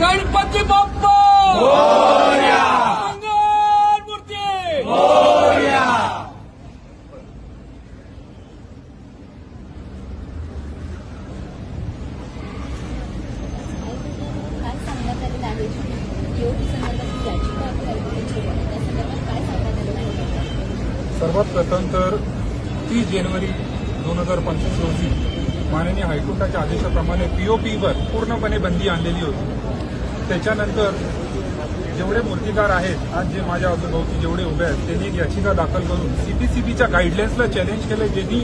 गणपती बाप्पा! सर्वात प्रथम तर तीस जानेवारी दोन हजार पंचवीस रोजी माननीय हायकोर्टाच्या आदेशाप्रमाणे पीओपीवर पूर्णपणे बंदी आणलेली होती. त्याच्यानंतर जेवढे मूर्तिकार आहेत आज जे माझ्या अवतीभोवती जेवढे उभे आहेत त्यांनी एक याचिका दाखल करून सीपीसीबीच्या गाईडलाईन्सला चॅलेंज केलं ज्यांनी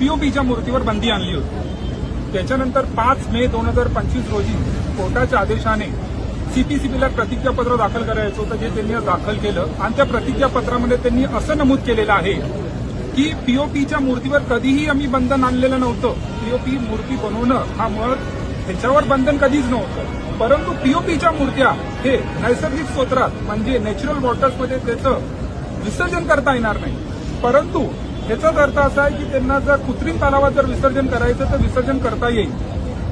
पीओपीच्या मूर्तीवर बंदी आणली होती. त्याच्यानंतर पाच मे दोन हजार पंचवीस रोजी कोर्टाच्या आदेशाने सीपीसीबीला प्रतिज्ञापत्र दाखल करायचं होतं जे त्यांनी दाखल केलं. आणि त्या प्रतिज्ञापत्रामध्ये त्यांनी असं नमूद केलेलं आहे की पीओपीच्या मूर्तीवर कधीही आम्ही बंधन आणलेलं नव्हतं. पीओपी मूर्ती बनवणं हा मुळात ह्याच्यावर बंधन कधीच नव्हतं. परंतु पीओपीच्या मूर्त्या हे नैसर्गिक स्त्रोत्रात म्हणजे नॅचरल वॉटर्समध्ये त्याचं विसर्जन करता येणार नाही. परंतु ह्याचाच अर्थ असा आहे की त्यांना जर कृत्रिम तलावात जर विसर्जन करायचं तर विसर्जन करता येईल.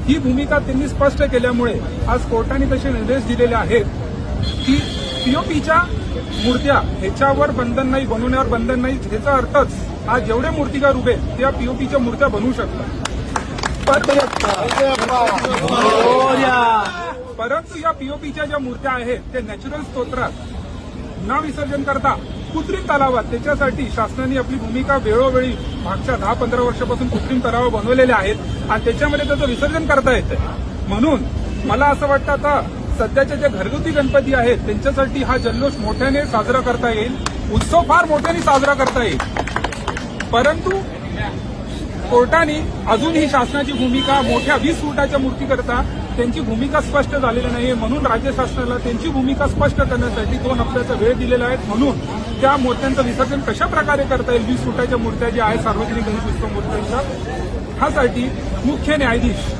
ही भूमिका त्यांनी स्पष्ट केल्यामुळे आज कोर्टाने तसे निर्देश दिलेले आहेत की पीओपीच्या मूर्त्या ह्याच्यावर बंधन नाही बनवण्यावर बंधन नाही. ह्याचा अर्थच आज जेवढे मूर्तिकार उभे त्या पीओपीच्या मूर्त्या बनवू शकतात. परंतु या पीओपीच्या ज्या मूर्त्या आहेत त्या नॅचरल स्तोत्रात न विसर्जन करता कृत्रिम तलावात त्याच्यासाठी शासनाने आपली भूमिका वेळोवेळी मागच्या दहा पंधरा वर्षापासून कृत्रिम तलाव बनवलेले आहेत आणि त्याच्यामध्ये त्याचं विसर्जन करता येतं म्हणून मला असं वाटतं आता सध्याच्या जे घरगुती गणपती आहेत त्यांच्यासाठी हा जल्लोष मोठ्याने साजरा करता येईल. उत्सव फार मोठ्याने साजरा करता येईल. परंतु कोर्टाने अजूनही शासनाची भूमिका मोठ्या वीस फुटाच्या मूर्तीकरता त्यांची भूमिका स्पष्ट झालेली नाही म्हणून राज्य शासनाला त्यांची भूमिका स्पष्ट करण्यासाठी दोन हप्त्याचा वेळ दिलेला आहे. म्हणून त्या मूर्त्यांचं विसर्जन कशा प्रकारे करता येईल? वीस फुटाच्या मूर्त्या ज्या आहेत सार्वजनिक गणेश उत्सव मूर्त्यांच्या ह्यासाठी मुख्य न्यायाधीश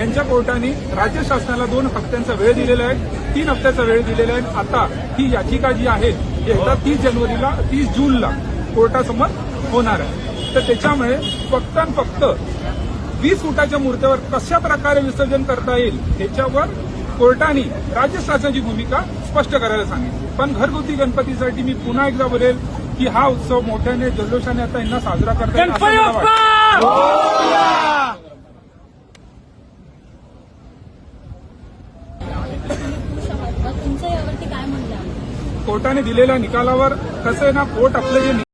यांच्या कोर्टाने राज्य शासनाला दोन हप्त्यांचा वेळ दिलेला आहे. तीन हप्त्याचा वेळ दिलेला आहे. आता ही याचिका जी आहे ती एकदा तीस जानेवारीला तीस जूनला कोर्टासमोर होणार आहे. तर त्याच्यामुळे फक्त आणि फक्त वीस फुटाच्या मूर्त्यावर कशा प्रकारे विसर्जन करता येईल याच्यावर कोर्टाने राज्य शासनाची भूमिका स्पष्ट करायला सांगितली. पण घरगुती गणपतीसाठी मी पुन्हा एकदा बोलेल की हा उत्सव मोठ्याने जल्लोषाने आता यांना साजरा करता येईल कोर्टाने दिलेल्या निकालावर कसं आहे ना कोर्ट आपलं जे